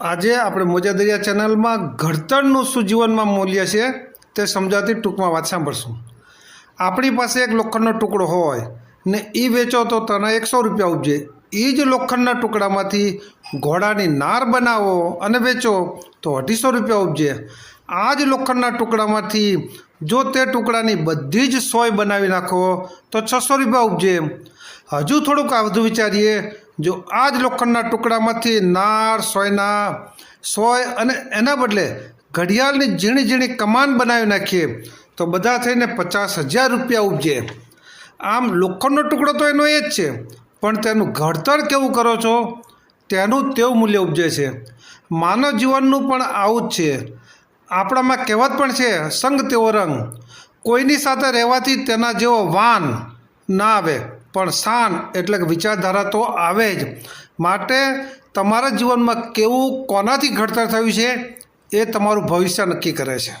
આજે આપણે મોજાદરિયા ચેનલમાં ઘડતરનું શું જીવનમાં મૂલ્ય છે તે સમજાવતી ટૂંકમાં વાત સાંભળશું. આપણી પાસે એક લોખંડનો ટુકડો હોય ને એ વેચો તો તને એકસો રૂપિયા ઉપજે. એ જ લોખંડના ટુકડામાંથી ઘોડાની નાર બનાવો અને વેચો તો અઢીસો રૂપિયા ઉપજે. આ જ લોખંડના ટુકડામાંથી જો તે ટુકડાની બધી જ સોય બનાવી નાખો તો છસો રૂપિયા ઉપજે. હજુ થોડુંક વધુ વિચારીએ જો આ જ લોખંડના ટુકડામાંથી નાર, સોયના, સોય અને એના બદલે ઘડિયાળની ઝીણી ઝીણી કમાન બનાવી નાખીએ, તો બધા થઈને પચાસ હજાર રૂપિયા ઉપજે. આમ લોખંડનો ટુકડો તો એનો એ જ છે, પણ તેનું ઘડતર કેવું કરો છો? તેનું તેવું મૂલ્ય ઉપજે છે. માનવ જીવનનું પણ આવું જ છે. આપણામાં કહેવત પણ છે, સંગ તેવો રંગ. કોઈની સાથે રહેવાથી તેના જેવો વાન. ના આવે. પણ શાન એટલે કે વિચારધારા તો આવે જ. માટે તમારા જીવનમાં કેવું, કોનાથી ઘડતર થયું છે, એ તમારું ભવિષ્ય નક્કી કરે છે.